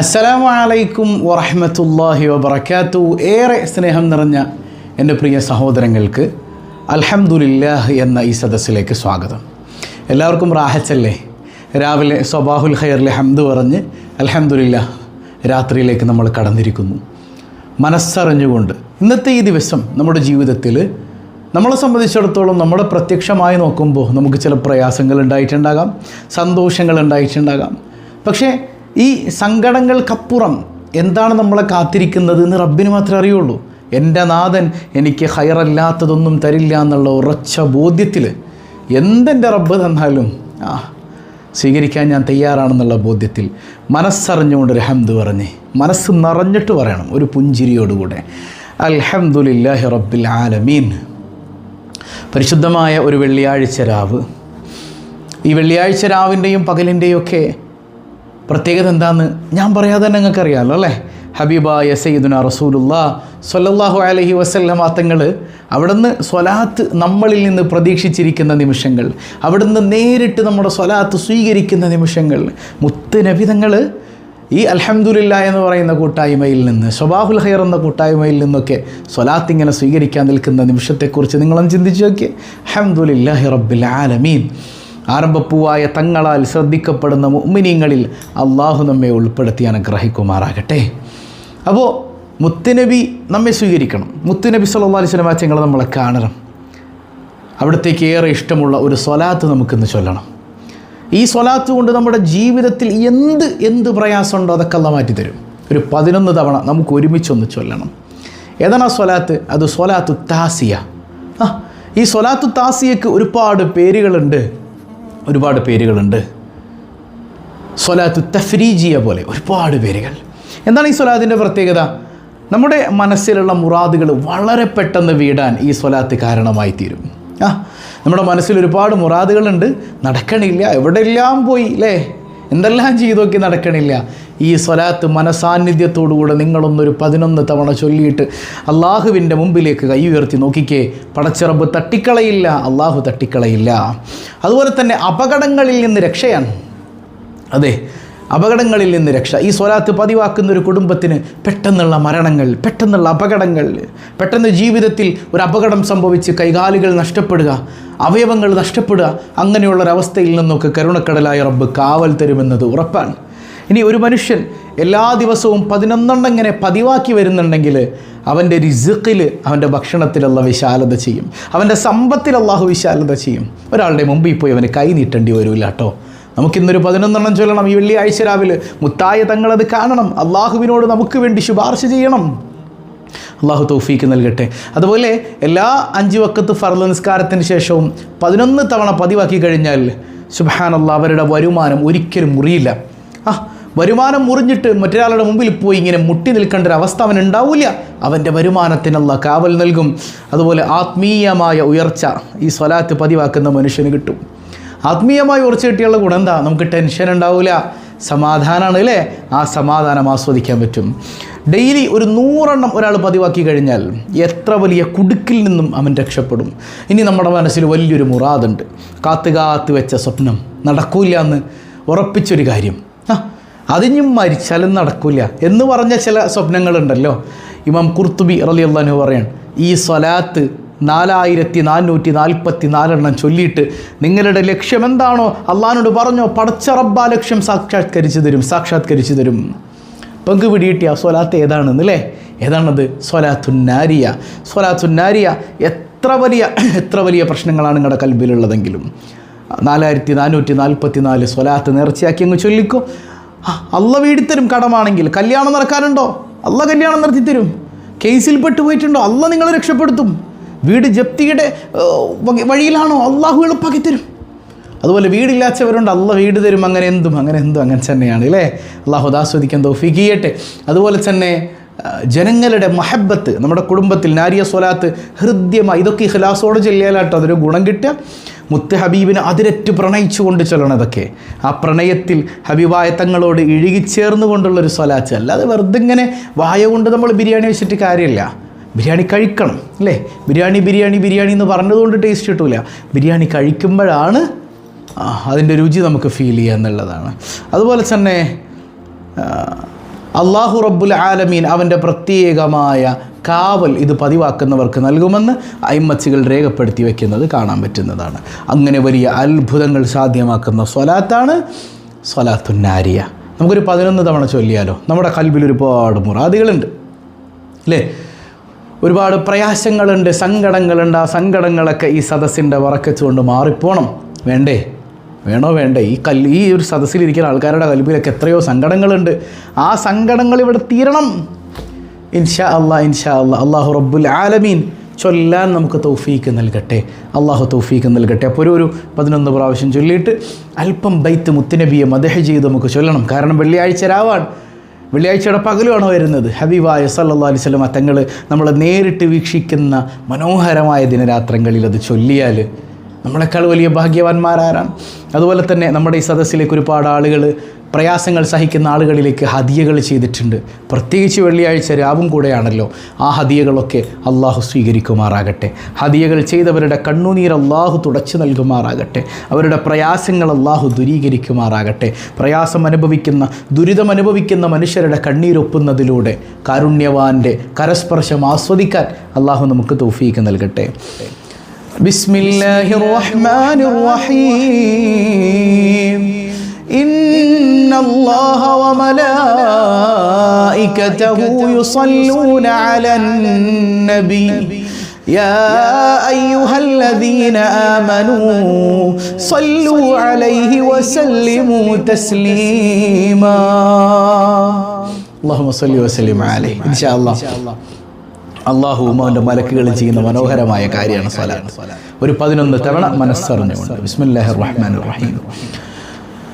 അസ്സലാമു അലൈക്കും വറഹമത്തല്ലാഹി വബർക്കാത്തു ഏറെ സ്നേഹം നിറഞ്ഞ എന്റെ പ്രിയ സഹോദരങ്ങൾക്ക് അൽഹംദുലില്ലാഹ് എന്ന ഈ സദസ്സിലേക്ക് സ്വാഗതം. എല്ലാവർക്കും റാഹച്ചല്ലേ രാവിലെ സ്വബാഹുൽ ഖൈറിലെ ഹംദ് പറഞ്ഞ് അൽഹംദുലില്ലാ രാത്രിയിലേക്ക് നമ്മൾ കടന്നിരിക്കുന്നു. മനസ്സറിഞ്ഞുകൊണ്ട് ഇന്നത്തെ ഈ ദിവസം നമ്മുടെ ജീവിതത്തിൽ നമ്മളെ സംബന്ധിച്ചിടത്തോളം നമ്മുടെ പ്രത്യക്ഷമായി നോക്കുമ്പോൾ നമുക്ക് ചില പ്രയാസങ്ങൾ ഉണ്ടായിട്ടുണ്ടാകാം സന്തോഷങ്ങൾ ഉണ്ടായിട്ടുണ്ടാകാം. പക്ഷേ ഈ സങ്കടങ്ങൾക്കപ്പുറം എന്താണ് നമ്മളെ കാത്തിരിക്കുന്നത് എന്ന് റബ്ബിന് മാത്രമേ അറിയുള്ളൂ. എന്റെ നാഥൻ എനിക്ക് ഹയറല്ലാത്തതൊന്നും തരില്ല എന്നുള്ള ഉറച്ച ബോധ്യത്തിൽ എന്തെന്റെ റബ്ബ് തന്നാലും ആ സ്വീകരിക്കാൻ ഞാൻ തയ്യാറാണെന്നുള്ള ബോധ്യത്തിൽ മനസ്സറിഞ്ഞുകൊണ്ട് ഒരു ഹംദ് പറഞ്ഞ് മനസ്സ് നിറഞ്ഞിട്ട് പറയണം ഒരു പുഞ്ചിരിയോടുകൂടെ. അൽഹംദുലില്ലാഹി റബ്ബിൽ ആലമീൻ. പരിശുദ്ധമായ ഒരു വെള്ളിയാഴ്ച രാവ്. ഈ വെള്ളിയാഴ്ച രാവിന്റെയും പകലിന്റെയും ഒക്കെ പ്രത്യേകത എന്താന്ന് ഞാൻ പറയാതെ തന്നെ നിങ്ങൾക്ക് അറിയാമല്ലോ അല്ലേ? ഹബീബായ സയ്യിദുന റസൂലുള്ള സൊല്ലാഹു അലഹി വസല്ലമ തങ്ങൾ അവിടുന്ന് സ്വലാത്ത് നമ്മളിൽ നിന്ന് പ്രതീക്ഷിച്ചിരിക്കുന്ന നിമിഷങ്ങൾ അവിടുന്ന് നേരിട്ട് നമ്മുടെ സ്വലാത്ത് സ്വീകരിക്കുന്ന നിമിഷങ്ങൾ മുത്ത് നബിതങ്ങൾ ഈ അലഹമുല്ല എന്ന് പറയുന്ന കൂട്ടായ്മയിൽ നിന്ന് സ്വബാഹുൽ ഹൈർ എന്ന കൂട്ടായ്മയിൽ നിന്നൊക്കെ സ്വലാത്ത് ഇങ്ങനെ സ്വീകരിക്കാൻ നിൽക്കുന്ന നിമിഷത്തെക്കുറിച്ച് നിങ്ങളൊന്ന് ചിന്തിച്ചു നോക്കിയേ. അഹമ്മദുലില്ലാഹി റബ്ബിൽ ആലമീൻ. ആരംഭപ്പൂവായ തങ്ങളാൽ ശ്രദ്ധിക്കപ്പെടുന്ന മുഅ്മിനീങ്ങളിൽ അള്ളാഹു നമ്മെ ഉൾപ്പെടുത്തി അനുഗ്രഹിക്കുമാറാകട്ടെ. അപ്പോൾ മുത്തുനബി നമ്മെ സ്വീകരിക്കണം. മുത്തുനബി സല്ലല്ലാഹു അലൈഹി വസല്ലം ചങ്ങളെ നമ്മളെ കാണണം. അവിടത്തേക്ക് ഏറെ ഇഷ്ടമുള്ള ഒരു സ്വലാത്ത് നമുക്കിന്ന് ചൊല്ലണം. ഈ സ്വലാത്ത് കൊണ്ട് നമ്മുടെ ജീവിതത്തിൽ എന്ത് എന്ത് പ്രയാസമുണ്ടോ അതൊക്കെ അല്ല മാറ്റിത്തരും ഒരു പതിനൊന്ന് തവണ നമുക്ക് ഒരുമിച്ചൊന്ന് ചൊല്ലണം. ഏതാണ് ആ സ്വലാത്ത്? അത് സ്വലാത്തു താസിയ. ആ ഈ സ്വലാത്തു താസിയക്ക് ഒരുപാട് പേരുകളുണ്ട്. ഒരുപാട് പേരുകളുണ്ട്. സ്വലാത്തു തഫ്രീജിയ പോലെ ഒരുപാട് പേരുകൾ. എന്താണ് ഈ സ്വലാത്തിന്റെ പ്രത്യേകത? നമ്മുടെ മനസ്സിലുള്ള മുറാദുകൾ വളരെ പെട്ടെന്ന് വീടാൻ ഈ സ്വലാത്ത് കാരണമായി തീരും ആ നമ്മുടെ മനസ്സിൽ ഒരുപാട് മുറാദുകളുണ്ട്. നടക്കണില്ല എവിടെയെല്ലാം പോയി അല്ലേ എന്തെല്ലാം ചെയ്തു നോക്കി നടക്കണില്ല. ഈ സ്വലാത്ത് മനസാന്നിധ്യത്തോടുകൂടെ നിങ്ങളൊന്നൊരു പതിനൊന്ന് തവണ ചൊല്ലിയിട്ട് അള്ളാഹുവിന്റെ മുമ്പിലേക്ക് കൈ ഉയർത്തി നോക്കിക്കേ. പടച്ചിറമ്പ് തട്ടിക്കളയില്ല അള്ളാഹു തട്ടിക്കളയില്ല. അതുപോലെ തന്നെ അപകടങ്ങളിൽ നിന്ന് രക്ഷയാണ്. അതെ അപകടങ്ങളിൽ നിന്ന് രക്ഷ. ഈ സ്വലാത്ത് പതിവാക്കുന്ന ഒരു കുടുംബത്തിന് പെട്ടെന്നുള്ള മരണങ്ങൾ പെട്ടെന്നുള്ള അപകടങ്ങൾ പെട്ടെന്ന് ജീവിതത്തിൽ ഒരു അപകടം സംഭവിച്ച് കൈകാലുകൾ നഷ്ടപ്പെടുക അവയവങ്ങൾ നഷ്ടപ്പെടുക അങ്ങനെയുള്ളൊരവസ്ഥയിൽ നിന്നൊക്കെ കരുണക്കടലായ റബ്ബ് കാവൽ തരുമെന്നത് ഉറപ്പാണ്. ഇനി ഒരു മനുഷ്യൻ എല്ലാ ദിവസവും പതിനൊന്നെണ്ണം ഇങ്ങനെ പതിവാക്കി വരുന്നുണ്ടെങ്കിൽ അവന്റെ റിസുക്കിൽ അവന്റെ ഭക്ഷണത്തിലുള്ള വിശാലത ചെയ്യും. അവന്റെ സമ്പത്തിൽ അള്ളാഹു വിശാലത ചെയ്യും. ഒരാളുടെ മുമ്പിൽ പോയി അവന് കൈ നീട്ടേണ്ടി വരില്ല കേട്ടോ. നമുക്കിന്നൊരു പതിനൊന്നെണ്ണം ചൊല്ലണം. ഈ വെള്ളിയാഴ്ച രാവിലെ മുത്തായ തങ്ങളത് കാണണം. അള്ളാഹുവിനോട് നമുക്ക് വേണ്ടി ശുപാർശ ചെയ്യണം. അള്ളാഹു തൗഫീക്ക് നൽകട്ടെ. അതുപോലെ എല്ലാ അഞ്ച് വക്കത്ത് ഫർദ് നിസ്കാരത്തിന് ശേഷവും പതിനൊന്ന് തവണ പതിവാക്കി കഴിഞ്ഞാൽ സുബാനുള്ള അവരുടെ വരുമാനം ഒരിക്കലും മുറിയില്ല. ആ വരുമാനം മുറിഞ്ഞിട്ട് മറ്റൊരാളുടെ മുമ്പിൽ പോയി ഇങ്ങനെ മുട്ടി നിൽക്കേണ്ട ഒരു അവസ്ഥ അവൻ ഉണ്ടാവില്ല അവന്റെ വരുമാനത്തിനുള്ള കാവൽ നൽകും. അതുപോലെ ആത്മീയമായ ഉയർച്ച ഈ സ്വലാത്ത് പതിവാക്കുന്ന മനുഷ്യന് കിട്ടും. ആത്മീയമായി ഉറച്ചു കിട്ടിയുള്ള ഗുണം എന്താ? നമുക്ക് ടെൻഷൻ ഉണ്ടാവില്ല സമാധാനമാണ് അല്ലേ? ആ സമാധാനം ആസ്വദിക്കാൻ പറ്റും. ഡെയിലി ഒരു നൂറെണ്ണം ഒരാൾ പതിവാക്കി കഴിഞ്ഞാൽ എത്ര വലിയ കുടുക്കിൽ നിന്നും അവൻ രക്ഷപ്പെടും. ഇനി നമ്മുടെ മനസ്സിൽ വലിയൊരു മുറാദുണ്ട്. കാത്തു കാത്തു വെച്ച സ്വപ്നം നടക്കൂല എന്ന് ഉറപ്പിച്ചൊരു കാര്യം. ആ അതിനും മരിച്ചാലും നടക്കില്ല എന്ന് പറഞ്ഞ ചില സ്വപ്നങ്ങളുണ്ടല്ലോ. ഇമാം കുർത്തുബി റലിയുള്ള പറയാണ് ഈ സ്വലാത്ത് നാലായിരത്തി നാനൂറ്റി നാൽപ്പത്തി നാലെണ്ണം ചൊല്ലിയിട്ട് നിങ്ങളുടെ ലക്ഷ്യം എന്താണോ അള്ളഹാനോട് പറഞ്ഞോ പടച്ച റബ്ബാ ലക്ഷ്യം സാക്ഷാത്കരിച്ചു തരും സാക്ഷാത്കരിച്ചു തരും. പങ്ക് പിടിയിട്ടിയ സ്വലാത്ത് ഏതാണെന്ന് അല്ലേ ഏതാണത്? സ്വലാത്തുന്നാരിയ. സ്വലാത്തുന്നാരിയ എത്ര വലിയ എത്ര വലിയ പ്രശ്നങ്ങളാണ് നിങ്ങളുടെ കൽബിലുള്ളതെങ്കിലും. നാലായിരത്തി നാനൂറ്റി നാൽപ്പത്തി നാല് സ്വലാത്ത് നേർച്ചയാക്കി അങ്ങ് ചൊല്ലിക്കോ. അല്ല വീടിത്തരും കടമാണെങ്കിൽ കല്യാണം നടക്കാനുണ്ടോ? അല്ല കല്യാണം നടത്തി തരും. കേസിൽ പെട്ടുപോയിട്ടുണ്ടോ അല്ല നിങ്ങളെ രക്ഷപ്പെടുത്തും. വീട് ജപ്തിയുടെ വഴിയിലാണോ? അള്ളാഹു എളുപ്പാക്കി തരും. അതുപോലെ വീടില്ലാത്തവരുണ്ട് അള്ള വീട് തരും. അങ്ങനെ എന്തും അങ്ങനെ എന്തും അങ്ങനെ തന്നെയാണ് അല്ലേ അള്ളാഹു ആസ്വദിക്കാൻ തോഫിക്ക് അതുപോലെ തന്നെ ജനങ്ങളുടെ മഹബത്ത് നമ്മുടെ കുടുംബത്തിൽ നാരിയ സ്വലാത്ത് ഹൃദ്യമായി ഇതൊക്കെ ഇഖലാസോടെ ചെല്ലിയാലാട്ടോ. അതൊരു ഗുണം കിട്ടുക. മുത്ത് ഹബീബിനെ അതിരറ്റ് പ്രണയിച്ചുകൊണ്ട് ചൊല്ലണം ഇതൊക്കെ ആ പ്രണയത്തിൽ ഹബീബായ തങ്ങളോട് ഇഴുകിച്ചേർന്നുകൊണ്ടുള്ളൊരു കൊണ്ടുള്ളൊരു സ്വലാത്ത്. അല്ലാതെ വെറുതെ ഇങ്ങനെ വായ കൊണ്ട് നമ്മൾ ബിരിയാണി വെച്ചിട്ട് കാര്യമില്ല. ബിരിയാണി കഴിക്കണം അല്ലേ? ബിരിയാണി ബിരിയാണി ബിരിയാണി എന്ന് പറഞ്ഞതുകൊണ്ട് ടേസ്റ്റ് കിട്ടൂല. ബിരിയാണി കഴിക്കുമ്പോഴാണ് അതിന്റെ രുചി നമുക്ക് ഫീൽ ചെയ്യുക എന്നുള്ളതാണ്. അതുപോലെ തന്നെ അള്ളാഹു റബ്ബുൽ ആലമീൻ അവന്റെ പ്രത്യേകമായ കാവൽ ഇത് പതിവാക്കുന്നവർക്ക് നൽകുമെന്ന് അയ്മച്ചികൾ രേഖപ്പെടുത്തി വയ്ക്കുന്നത് കാണാൻ പറ്റുന്നതാണ്. അങ്ങനെ വലിയ അത്ഭുതങ്ങൾ സാധ്യമാക്കുന്ന സ്വലാത്താണ് സ്വലാത്തുന്നാരിയ നമുക്കൊരു പതിനൊന്ന് തവണ ചൊല്ലിയാലോ? നമ്മുടെ കൽബിൽ ഒരുപാട് മുറാദികളുണ്ട്. അല്ലേ? ഒരുപാട് പ്രയാസങ്ങളുണ്ട് സങ്കടങ്ങളുണ്ട്. ആ സങ്കടങ്ങളൊക്കെ ഈ സദസ്സിന്റെ വറക്കച്ചുകൊണ്ട് മാറിപ്പോണം. വേണ്ടേ? വേണോ? വേണ്ടേ? ഈ കല്ല് ഈ ഒരു സദസ്സിലിരിക്കുന്ന ആൾക്കാരുടെ കൽബിലൊക്കെ എത്രയോ സങ്കടങ്ങളുണ്ട്. ആ സങ്കടങ്ങൾ ഇവിടെ തീരണം. ഇൻഷാ അള്ളാ ഇൻഷാ അള്ളാ അള്ളാഹു റബ്ബുൽ ആലമീൻ ചൊല്ലാൻ നമുക്ക് തൗഫീക്ക് നൽകട്ടെ. അള്ളാഹു തൗഫീക്ക് നൽകട്ടെ. അപ്പോൾ ഒരു ഒരു പതിനൊന്ന് പ്രാവശ്യം ചൊല്ലിയിട്ട് അല്പം ബൈത്ത് മുത്തുനബിയെ മദഹ ചെയ്ത് നമുക്ക് ചൊല്ലണം. കാരണം വെള്ളിയാഴ്ച രാവാണ്. വെള്ളിയാഴ്ചയുടെ പകലുമാണ് വരുന്നത്. ഹബീബായ സല്ലാ അലൈഹി സ്വലമ തങ്ങൾ നമ്മൾ നേരിട്ട് വീക്ഷിക്കുന്ന മനോഹരമായ ദിനരാത്രങ്ങളിൽ അത് ചൊല്ലിയാൽ നമ്മളെക്കാൾ വലിയ ഭാഗ്യവാന്മാരാരാണ്. അതുപോലെ തന്നെ നമ്മുടെ ഈ സദസ്സിലേക്ക് ഒരുപാട് ആളുകൾ പ്രയാസങ്ങൾ സഹിക്കുന്ന ആളുകളിലേക്ക് ഹദിയകൾ ചെയ്തിട്ടുണ്ട്. പ്രത്യേകിച്ച് വെള്ളിയാഴ്ച രാവും കൂടെയാണല്ലോ. ആ ഹദിയകളൊക്കെ അള്ളാഹു സ്വീകരിക്കുമാറാകട്ടെ. ഹദിയകൾ ചെയ്തവരുടെ കണ്ണുനീർ അള്ളാഹു തുടച്ചു നൽകുമാറാകട്ടെ. അവരുടെ പ്രയാസങ്ങൾ അള്ളാഹു ദുരീകരിക്കുമാറാകട്ടെ. പ്രയാസം അനുഭവിക്കുന്ന ദുരിതം അനുഭവിക്കുന്ന മനുഷ്യരുടെ കണ്ണീരൊപ്പുന്നതിലൂടെ കാരുണ്യവാന്റെ കരസ്പർശം ആസ്വദിക്കാൻ അള്ളാഹു നമുക്ക് തോഫീക്ക് നൽകട്ടെ. ബിസ്മില്ലാഹിർ റഹ്മാനിർ റഹീം. إن الله وملائكته يصلون على النبي يا أيها الذين آمنوا صلوا عليه وسلموا تسليما اللهم صل وسلم عليه إن شاء الله അള്ളാഹുവും അവൻ്റെ മലക്കുകളും ചെയ്യുന്ന മനോഹരമായ കാര്യമാണ് സ്വലാത്ത് ഒരു പതിനൊന്ന് തവണ മനസ്സറിഞ്ഞുകൊണ്ട് ബിസ്മില്ലാഹിർ റഹ്മാൻ റഹീം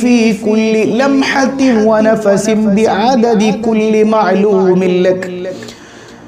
في كل لمحة ونفس بعدد كل معلوم لك.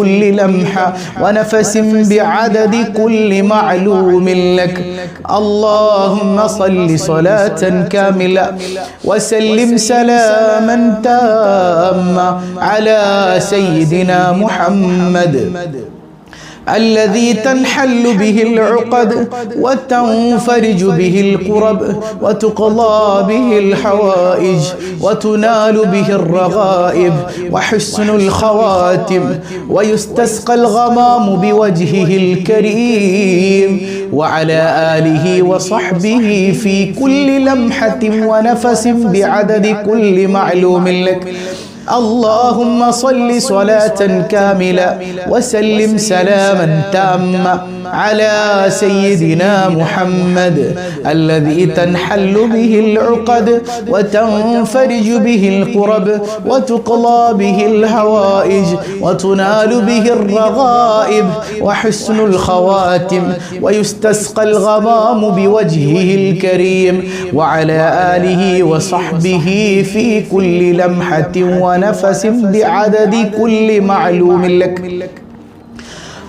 كل لمحة ونفس بعدد كل معلوم لك. اللهم صل صلاة كاملة وسلم سلاما تاما على سيدنا محمد. الذي تنحل به العقد وتنفرج به الكرب وتقضى به الحوائج وتنال به الرغائب وحسن الخواتم ويستسقى الغمام بوجهه الكريم وعلى آله وصحبه في كل لمحة ونفس بعدد كل معلوم لك. اللهم صل صلاة كاملة وسلم سلاما تاما على سيدنا محمد الذي تنحل به العقد وتنفرج به الكرب وتقضى به الهوائج وتنال به الرغائب وحسن الخواتم ويستسقى الغمام بوجهه الكريم وعلى آله وصحبه في كل لمحة ونفس بعدد كل معلوم لك.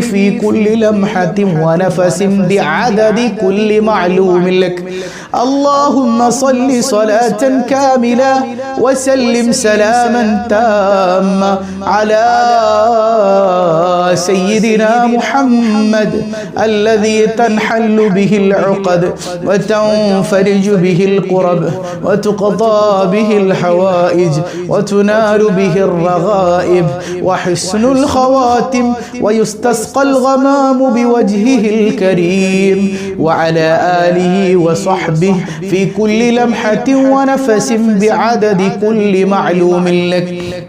في كل لمحة ونفس بعدد كل معلوم لك. اللهم صل صلاة كاملة وسلم سلاما تاما على سيدنا محمد الذي تنحل به العقد وتنفرج به القرب وتقضى به الحوائج وتنال به الرغائب وحسن الخواتم ويستسقى الغمام بوجهه الكريم وعلى آله وصحبه في كل لمحة ونفس بعدد كل معلوم لك.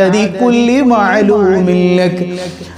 عدد كل معلوم لك.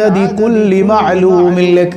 عدد كل معلوم لك.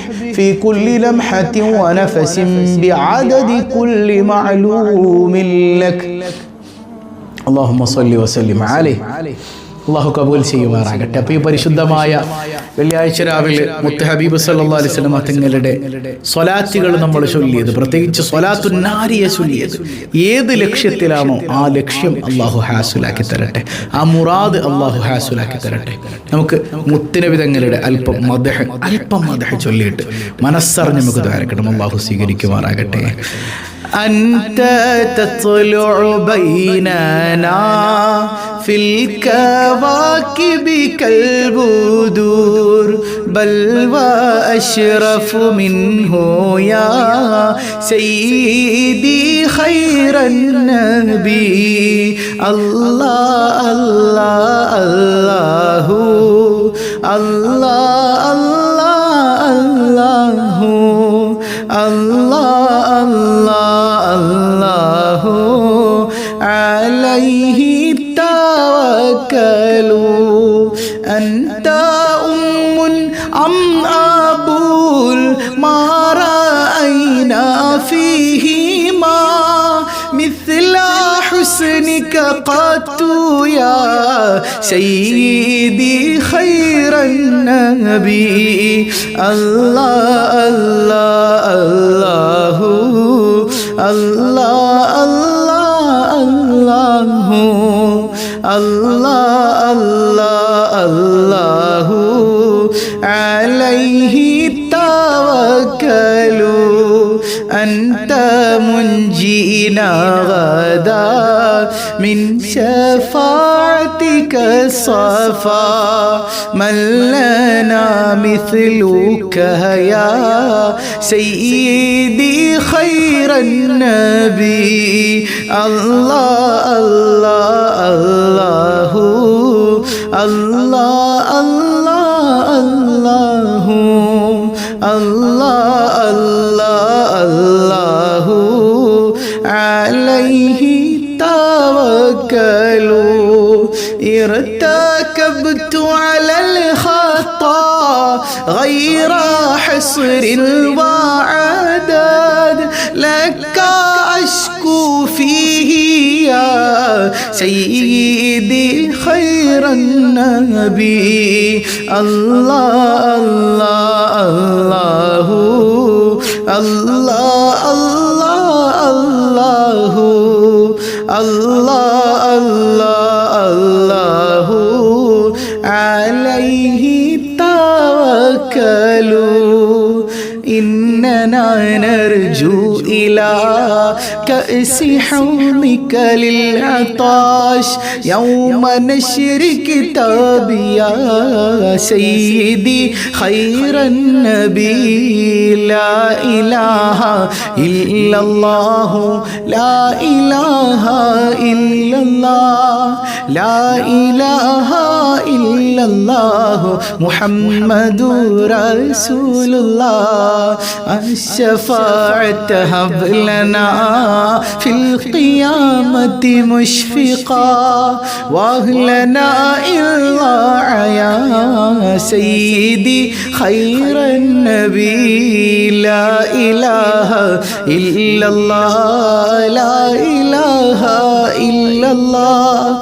في كل لمحة ونفس بعدد كل معلوم لك. اللهم صل وسلم عليه. അള്ളാഹു കബൂൽ ചെയ്യുമാറാകട്ടെ. അപ്പോൾ ഈ പരിശുദ്ധമായ വെള്ളിയാഴ്ച രാവിലെ മുത്ത് ഹബീബ് സല്ലാ സ്വലമ തങ്ങളുടെ സ്വലാറ്റുകൾ നമ്മൾ ചൊല്ലിയത്. പ്രത്യേകിച്ച് സ്വലാത്തുന്നാരിയെ ചൊല്ലിയത്. ഏത് ലക്ഷ്യത്തിലാണോ ആ ലക്ഷ്യം അള്ളാഹു ഹാസുലാക്കി തരട്ടെ. ആ മുറാദ് അള്ളാഹു ഹാസുലാക്കി തരട്ടെ. നമുക്ക് മുത്തിനബി തങ്ങളുടെ അല്പം മദഹ അല്പം മദഹ ചൊല്ലിയിട്ട് മനസ്സറിഞ്ഞ് നമുക്ക് ധാരക്കണം അള്ളാഹു സ്വീകരിക്കുമാറാകട്ടെ. أنت تطلع بيننا في الكواكب كالبدور بل وأشرف منه يا سيدي خير النبي. الله الله الله الله الله قط يا سيدي خير النبي الله الله الله الله الله الله الله الله الله عليه توكلوا أنت منجينا غدا من شفاعتك صفا من لنا مثلك يا سيدي خير النبي الله الله الله الله الله الله الله توكلوا ارتكبت على الخطا غير حصر وعدد لك أشكو فيه يا سيدي خير النبي. الله الله الله الله الله الله نرجو إلى كأس حومك للعطاش. يوم نشر كتابي يا سيدي خير النبي. لا إله إلا الله. لا إله إلا الله. لا إله إلا الله. محمد رسول الله. الشفاعة هب لنا. في القيامة مشفقا. واهلنا إلا يا سيدي خير النبي لا إله إلا الله لا إله إلا الله.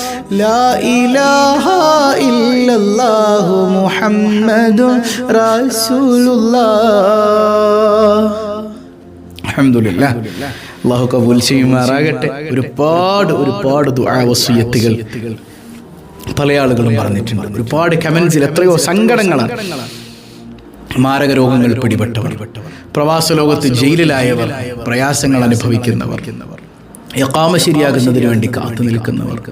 ലാ ഇലാഹ ഇല്ലല്ലാഹു അള്ളാഹു കബൂൽ ചെയ്യുമാറാകട്ടെ. ഒരുപാട് ഒരുപാട് ദുആവസീയത്തുകൾ പല ആളുകളും പറഞ്ഞിട്ടുണ്ട്. ഒരുപാട് കമൻസിൽ എത്രയോ സങ്കടങ്ങളാണ്. മാരക രോഗങ്ങൾ പിടിപെട്ടവർ പ്രവാസ ലോകത്ത് ജയിലിലായവർ പ്രയാസങ്ങൾ അനുഭവിക്കുന്നവർ യക്കാമ ശരിയാകുന്നതിന് വേണ്ടി കാത്തു നിൽക്കുന്നവർക്ക്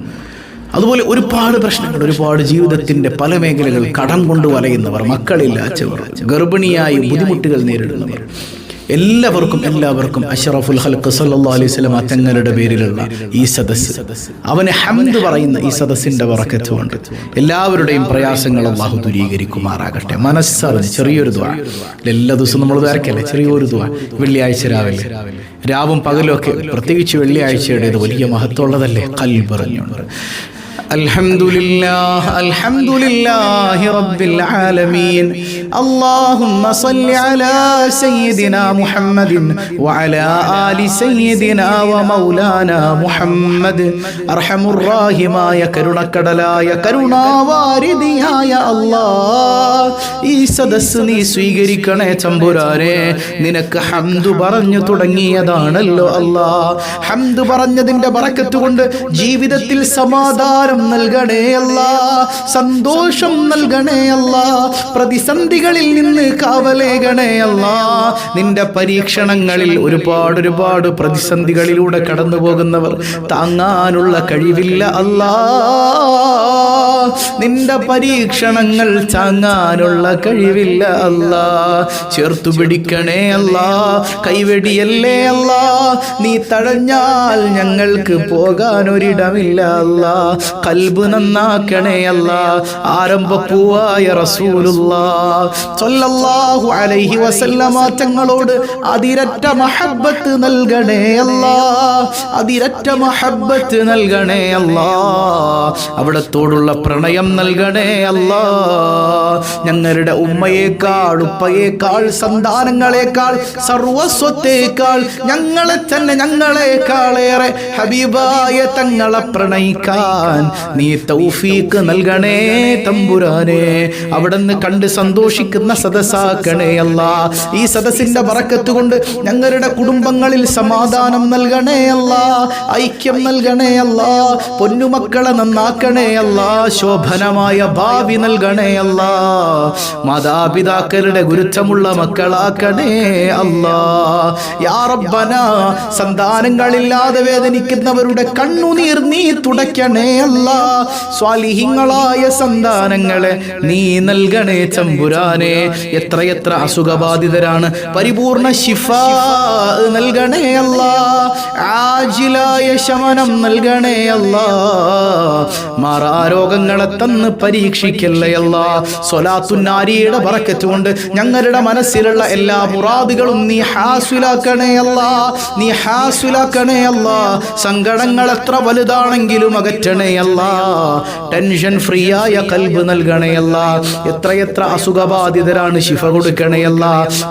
അതുപോലെ ഒരുപാട് പ്രശ്നങ്ങൾ ഒരുപാട് ജീവിതത്തിന്റെ പല മേഖലകൾ കടം കൊണ്ട് വലയുന്നവർ മക്കളില്ലാച്ചവർ ഗർഭിണിയായി ബുദ്ധിമുട്ടുകൾ നേരിടുന്നവർ. എല്ലാവർക്കും എല്ലാവർക്കും അഷറഫുൽ ഹൽക്ക് സല്ലാ അലൈഹി സ്വലം തങ്ങളുടെ പേരിലുള്ള ഈ സദസ് അവനെ ഹംദ് പറയുന്ന ഈ സദസ്സിന്റെ വറക്കത്തുകൊണ്ട് എല്ലാവരുടെയും പ്രയാസങ്ങൾ അള്ളാഹു ദൂരീകരിക്കുമാറാകട്ടെ. മനസ്സറിഞ്ഞ് ചെറിയൊരു ദ്വാ എല്ലാ ദിവസവും നമ്മൾ വരക്കല്ലേ ചെറിയൊരു ദ്വാ വെള്ളിയാഴ്ച രാവിലെ. രാവും പകലും ഒക്കെ പ്രത്യേകിച്ച് വെള്ളിയാഴ്ചയുടേത് വലിയ മഹത്വമുള്ളതല്ലേ? കൽബറിഞ്ഞുണ്ട് الحمد لله الحمد لله رب العالمين اللهم صل على سيدنا محمد وعلى آل سيدنا ومولانا محمد أرحم الراحمايا കരുണക്കടലായ കരുണാവാരിതിയായ അല്ലാ ഈ സദസ് നീ സ്വീകരിക്കണേ ചമ്പുരാനെ. നിനക്ക് ഹംദു പറഞ്ഞു തുടങ്ങിയതാണല്ലോ അല്ലാ ഹംദു പറഞ്ഞതിന്റെ ബറക്കത്ത് കൊണ്ട് ജീവിതത്തിൽ സമാധാനം നൽകണേ അല്ല. സന്തോഷം നൽകണേ അല്ല. പ്രതിസന്ധികളിൽ നിന്ന് കാവലേകണേ അല്ല. നിന്റെ പരീക്ഷണങ്ങളിൽ ഒരുപാട് ഒരുപാട് പ്രതിസന്ധികളിലൂടെ കടന്നു പോകുന്നവർ താങ്ങാനുള്ള കഴിവില്ല അല്ലാ. നിന്റെ പരീക്ഷണങ്ങൾ താങ്ങാനുള്ള കഴിവില്ല അല്ല. ചേർത്തു പിടിക്കണേ അല്ല. കൈവെടിയല്ലേ അല്ല. നീ തഴഞ്ഞാൽ ഞങ്ങൾക്ക് പോകാൻ ഒരിടമില്ല അല്ല. കൽബ് നന്നാക്കണേ അല്ല. ആരംഭപ്പൂവായ റസൂലുള്ളാ. സ്വല്ലല്ലാഹു അലൈഹി വസല്ലമ തങ്ങളോട് അതിരറ്റ മഹബത്ത് നൽകണേ അല്ല. അതിരറ്റ മഹബത്ത് നൽകണേ അല്ല. അവിടത്തോടുള്ള പ്രണയം നൽകണേ അല്ല. ഞങ്ങളുടെ ഉമ്മയേക്കാൾ ഉപ്പയേക്കാൾ സന്താനങ്ങളെക്കാൾ സർവസ്വത്തേക്കാൾ ഞങ്ങളെ തന്നെ ഞങ്ങളെക്കാളേറെ ഹബീബായ തങ്ങളെ പ്രണയിക്കാൻ നീ തൗഫീക്ക് നൽകണേ തമ്പുരാനെ. അവിടുന്ന് കണ്ട് സന്തോഷിക്കുന്ന സദസ്സാക്കണേ അല്ല. ഈ സദസ്സിന്റെ പറക്കത്ത് കൊണ്ട് ഞങ്ങളുടെ കുടുംബങ്ങളിൽ സമാധാനം നൽകണേ അല്ല. ഐക്യം നൽകണേ അല്ല. പൊന്നുമക്കളെ നന്നാക്കണേ അല്ല. ശോഭനമായ ഭാവി നൽകണേ അല്ല. മാതാപിതാക്കളുടെ ഗുരുത്വമുള്ള മക്കളാക്കണേ അല്ല. യാ സന്താനങ്ങളില്ലാതെ വേദനിക്കുന്നവരുടെ കണ്ണുനീർ നീ തുടയ്ക്കണേ അല്ല. സ്വാലിഹിങ്ങളായ സന്താനങ്ങളെ നീ നൽകണേ ചമ്പുരാനെ. എത്രയെത്ര അസുഖബാധിതരാണ്. പരിപൂർണ ശിഫ നൽകണേ അല്ല ആജിലായ ശമനം നൽകണേ അല്ല മാറാരോഗങ്ങളെ തന്ന് പരീക്ഷിക്കല്ലേ അല്ല പറക്കറ്റുകൊണ്ട് പറക്കത്ത് കൊണ്ട് ഞങ്ങളുടെ മനസ്സിലുള്ള എല്ലാ മുറാദുകളും നീ ഹാസുലാക്കണേ അല്ല നീ ഹാസുലാക്കണേ അല്ല സങ്കടങ്ങൾ എത്ര വലുതാണെങ്കിലും അകറ്റണേ ടെൻഷൻ ഫ്രീ ആയ കൽബ് നൽകണയല്ല എത്രയെത്ര അസുഖബാധിതരാണ് ശിഫ കൊടുക്കണേ അല്ല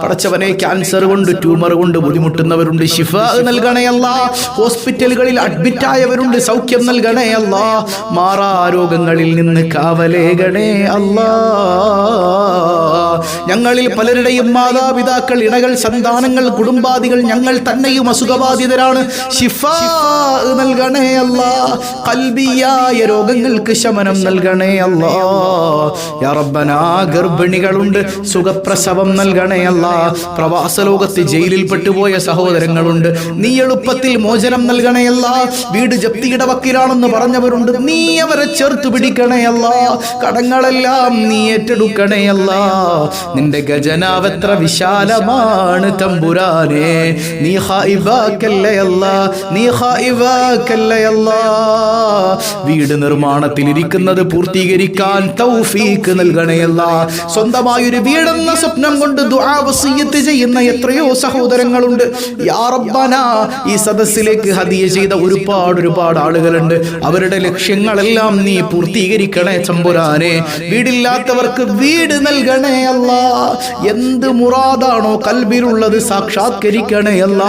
പടച്ചവനെ ക്യാൻസർ കൊണ്ട് ട്യൂമർ കൊണ്ട് ബുദ്ധിമുട്ടുന്നവരുണ്ട്. ശിഫ നൽകണയല്ല ഹോസ്പിറ്റലുകളിൽ അഡ്മിറ്റ് ആയവരുണ്ട്. സൗഖ്യം നൽകണയല്ല അല്ല മാറാ രോഗങ്ങളിൽ നിന്ന് കാവലേകണേ അല്ലാ ഞങ്ങളിൽ പലരുടെയും മാതാപിതാക്കൾ ഇണകൾ സന്താനങ്ങൾ കുടുംബാദികൾ ഞങ്ങൾ തന്നെയും അസുഖബാധിതരാണ്. ശിഫ നൽകണേ അല്ലാ കൽബിയായ രോഗങ്ങൾക്ക് ശമനം നൽകണേ അല്ലാ. യാ ഗർഭിണികളുണ്ട് സുഖപ്രസവം നൽകണേ അല്ല. പ്രവാസ ലോകത്ത് ജയിലിൽ പെട്ടുപോയ സഹോദരങ്ങളുണ്ട് നീ എളുപ്പത്തിൽ മോചനം നൽകണേ അല്ല. വീട് ജപ്തിയുടെ വക്കിലാണെന്ന് പറഞ്ഞവരുണ്ട് നീ അവരെ ചേർത്ത് പിടിക്കണേ അല്ല. കടങ്ങളെല്ലാം നീ ഏറ്റെടുക്കണേ അല്ല. നിന്റെ ഖജനാവ് എത്ര വിശാലമാണ് തമ്പുരാനെ. നീ ഹൈവാക്കല്ലേ അല്ല. നീ ഹൈവാക്കല്ലേ അല്ല. വീട് നിർമ്മാണത്തിലിരിക്കുന്നത് പൂർത്തീകരിക്കാൻ തൗഫീക്ക് നൽകണയല്ല സ്വന്തമായൊരു വീടെന്ന സ്വപ്നം കൊണ്ട് ദുആ വസിയ്യത്ത് ചെയ്യുന്ന എത്രയോ സഹോദരങ്ങളുണ്ട്. യാ ഈ സദസ്സിലേക്ക് ഹദിയ ചെയ്ത ഒരുപാട് ഒരുപാട് ആളുകളുണ്ട്. അവരുടെ ലക്ഷ്യങ്ങളെല്ലാം നീ പൂർത്തീകരിക്കണേ ചമ്പുരാനെ. വീടില്ലാത്തവർക്ക് വീട് നൽകണേ അല്ല. എന്ത് മുറാദാണോ കൽബിലുള്ളത് സാക്ഷാത്കരിക്കണേ അല്ല.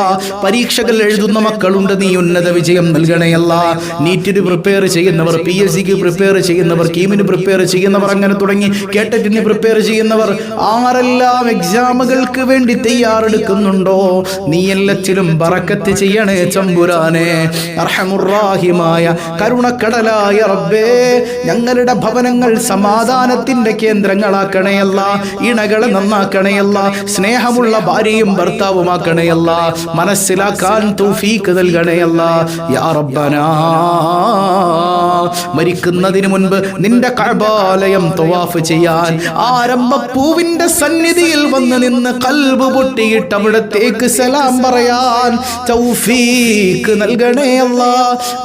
പരീക്ഷകൾ എഴുതുന്ന മക്കളുണ്ട് നീ ഉന്നത വിജയം നൽകണേ അല്ല. നീറ്റിന് പ്രിപ്പയർ ചെയ്യുന്നവർ പി എസ് സിക്ക് പ്രിപ്പയർ ചെയ്യുന്നവർ കീമിന് പ്രിപ്പയർ ചെയ്യുന്നവർ അങ്ങനെ തുടങ്ങി കേട്ടറ്റിന് പ്രിപ്പയർ ചെയ്യുന്നവർ ആരെല്ലാം എക്സാമുകൾക്ക് വേണ്ടി തയ്യാറെടുക്കുന്നുണ്ടോ? നീ എല്ലാത്തിലും പറക്കത്ത് ചെയ്യണേ ചമ്പുരാനെ. അർഹമുറാഹിമായ കരുണക്കടലായ റബ്ബേ ഞങ്ങളുടെ ഭവനങ്ങൾ സമാധാനത്തിന്റെ കേന്ദ്രങ്ങളാക്കണയല്ല ഇണകളെ നന്നാക്കണയല്ല സ്നേഹമുള്ള ഭാര്യയും ഭർത്താവുമാക്കണയല്ല മനസ്സിലാക്കാൻ തൗഫീക്ക് നൽകണയല്ല. യാ റബ്ബനാ. മരിക്കുന്നതിന് മുൻപ് നിന്റെ കഴബാലയം തവാഫ് ചെയ്യാൻ ആരംഭ പൂവിന്റെ സന്നിധിയിൽ വന്ന് നിന്ന് കൽബ് പൊട്ടിയിട്ട് അവിടത്തേക്ക് സലാം പറയാൻ തൗഫീക്ക് നൽകണേ അല്ല.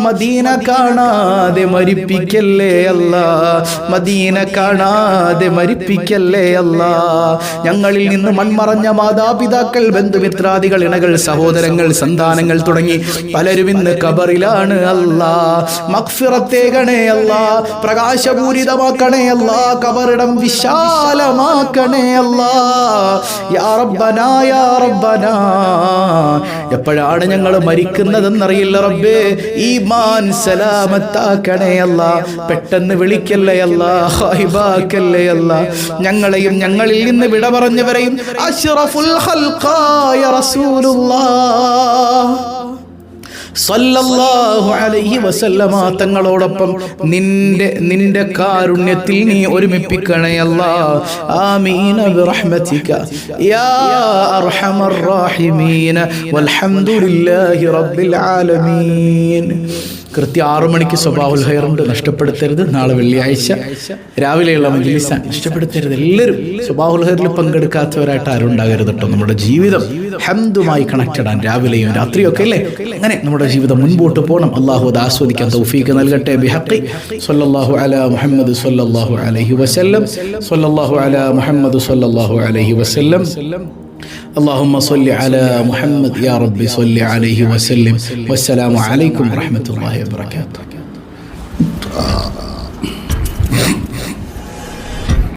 മദീന കാണാതെ മരിപ്പിക്കല്ലേ അല്ല. മദീന കാണാതെ മരിപ്പിക്കല്ലേ അല്ല. ഞങ്ങളിൽ നിന്ന് മൺമറഞ്ഞ മാതാപിതാക്കൾ ബന്ധുമിത്രാദികൾ ഇണകൾ സഹോദരങ്ങൾ സന്താനങ്ങൾ തുടങ്ങി പലരും ഇന്ന് കബറിലാണ് അല്ല. മക്ഫിറത്തേകണേ അല്ല പ്രകാശപൂരിതമാക്കണേ അല്ല കബറിടം വിശാലമാക്കണേ അല്ല. യാ യാ എപ്പോഴാണ് ഞങ്ങൾ മരിക്കുന്നതെന്നറിയില്ല റബ്ബേ. ഈമാൻ സലാമത്താക്കണേ അല്ല. പെട്ടെന്ന് വിളിക്കല്ലേ അല്ല ഹൈബാക്കല്ലേ അല്ല. ഞങ്ങളെയും ഞങ്ങളിൽ നിന്ന് വിട പറഞ്ഞവരെയും അഷ്റഫുൽ ഖൽഖായ റസൂലുള്ളാഹ് സല്ലല്ലാഹു അലൈഹി വസല്ലമ തങ്ങളോടൊപ്പം നിന്റെ നിന്റെ കാരുണ്യത്തിൽ നീ ഒരുമിപ്പിക്കണേ അല്ലാ. ആമീന ബിറഹ്മതിക. യാ അർഹമർ റഹീമീൻ വൽഹംദുലില്ലാഹി റബ്ബിൽ ആലമീൻ. കൃത്യം ആറു മണിക്ക് സ്വഭാവുൽ ഹൈറുണ്ട് നഷ്ടപ്പെടുത്തരുത്. നാളെ വെള്ളിയാഴ്ച. രാവിലെയുള്ള മജ്ലിസാൻ നഷ്ടപ്പെടുത്തരുത്. എല്ലാവരും സ്വഭാവ ഹൈറിൽ പങ്കെടുക്കാത്തവരായിട്ട് ആരും ഉണ്ടാകരുത് കേട്ടോ. നമ്മുടെ ജീവിതം ഹംദുമായി കണക്റ്റഡ് ആണ് രാവിലെയും രാത്രിയും ഒക്കെ അല്ലേ? അങ്ങനെ നമ്മുടെ ജീവിതം മുൻപോട്ട് പോകണം. അള്ളാഹു അത് ആസ്വദിക്കാൻ തൗഫീക്ക് നൽകട്ടെ. ബിഹക്കി സല്ലല്ലാഹു അല മുഹമ്മദ് സല്ലല്ലാഹു അലൈഹി വസല്ലം. സല്ലല്ലാഹു അല മുഹമ്മദ് സല്ലല്ലാഹു അലൈഹി വസല്ലം. اللهم صل على محمد يا رب صل عليه وسلم. والسلام عليكم ورحمة الله وبركاته.